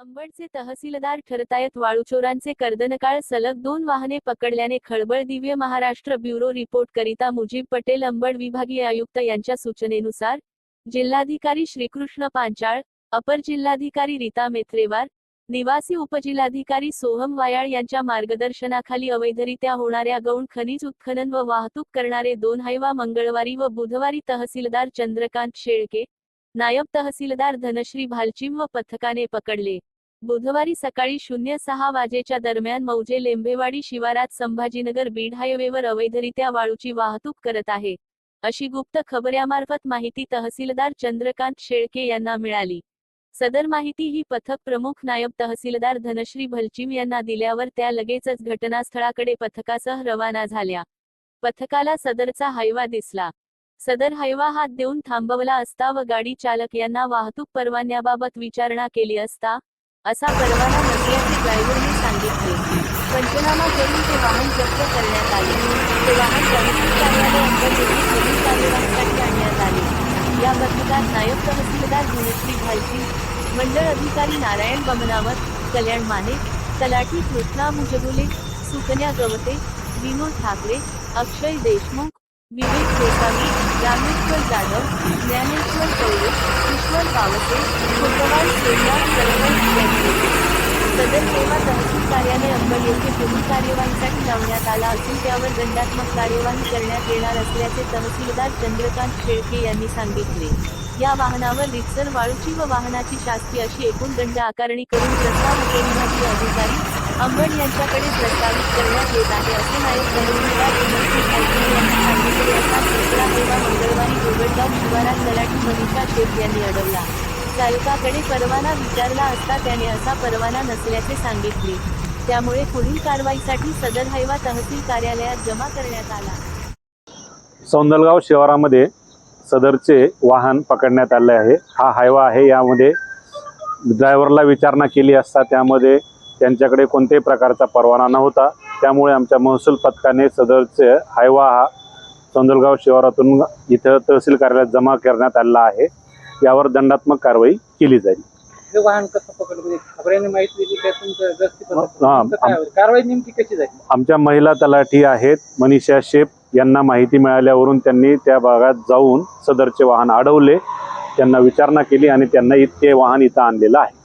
अंबडचे तहसीलदार ठरतायत वाळूचोरांचे कर्दनकाळ सलग दोन वाहने पकडल्याने खळबळ दिव्य महाराष्ट्र ब्युरो रिपोर्ट करिता मुजीब पटेल अंबड विभागीय आयुक्त यांच्या सूचनेनुसार जिल्हाधिकारी श्रीकृष्ण पांचाळ अपर जिल्हाधिकारी रीता मेत्रेवार निवासी उपजिल्हाधिकारी सोहम वायाळ यांच्या मार्गदर्शनाखाली अवैधरित्या होणाऱ्या गौण खनिज उत्खनन व वाहतूक करणारे दोन हायवा मंगळवारी व बुधवारी तहसीलदार चंद्रकांत शेळके नायब तहसीलदार धनश्री भालचिम व पथकाने पकडले. बुधवारी सकाळी शून्य सहा वाजेच्या दरम्यान मौजे लेंभेवाडी शिवारात संभाजीनगर बीड हायवेवर अवैधरित्या वाळूची वाहतूक करत आहे. अशी गुप्त खबऱ्यामार्फत माहिती तहसीलदार चंद्रकांत शेळके यांना मिळाली. सदर माहिती ही पथक प्रमुख नायब तहसीलदार धनश्री भलचिम यांना दिल्यावर त्या लगेचच घटनास्थळाकडे पथकासह रवाना झाल्या. पथकाला सदरचा हायवा दिसला. सदर हायवा हात देऊन थांबवला असता व गाडी चालक यांना वाहतूक परवान्याबाबत विचारणा केली असता असा परवाना नसल्याचे ड्रायव्हरने सांगितले. पंचनामा करून ते वाहन जप्त करण्यात आले. ते वाहन तहसील कार्यालय पोलीस कार्यवाहीसाठी आणण्यात आले. या पथकात नायब तहसीलदार गुणश्री भालची मंडळ अधिकारी नारायण बमनावत कल्याण माने तलाठी कृष्णा मुजगुले सुकन्या गवते विनोद ठाकरे अक्षय देशमुख विवेक गोसावी रामेश्वर जाधव ज्ञानेश्वर कवळे ईश्वर पावसे भगवान सोमनाथ सरवण यांनी सदर सेवा तहसील कार्यालय अंबड येथे पुढील कार्यवाहीसाठी लावण्यात आला असून त्यावर दंडात्मक कार्यवाही करण्यात येणार असल्याचे तहसीलदार चंद्रकांत शेळके यांनी सांगितले. या वाहनावर रिक्सर वाळूची व वाहनाची शास्ती अशी एकूण दंड आकारणी करून प्रस्ताव उपविभागीय अधिकारी अंबड यांच्याकडे प्रस्तावित करण्यात येत आहे असे नायक तहसीलदार यांनी सांगितले असा दुसरा मंगळवारी गोगडगाव शिवारात तलाठी मनीषा शेख यांनी अडवला. चालकाकडे परवाना विचारला असता त्याने असा परवाना नसल्याचे सांगितले. त्यामुळे पुढील कारवाईसाठी सदर हायवा तहसील कार्यालयात जमा करण्यात आला. सौंदलगाव शिवारामध्ये सदरचे वाहन पकडण्यात आले आहे. हा हायवा आहे. यामध्ये ड्रायव्हरला विचारणा केली असता त्यामध्ये त्यांच्याकडे कोणत्याही प्रकारचा परवाना नव्हता. त्यामुळे आमच्या महसूल पथकाने सदरचे हायवा हा सौंदलगाव शिवारातून इथं तहसील कार्यालयात जमा करण्यात आलेला आहे. यावर दंडात्मक कारवाई केली जाईल. हे वाहन कसं पकडलं? म्हणजे खबऱ्याने माहिती दिली काय तुमचं गस्ती पण हा, तुमचं काय होतं? कारवाई नेमकी कशी झाली? आमच्या महिला तलाठी आहेत मनीषा शेप यांना माहिती मिळाल्यावरून त्यांनी त्या भागात जाऊन सदरचे वाहन अडवले. त्यांना विचारणा केली आणि त्यांना इतके वाहन इथं आणलेलं आहे.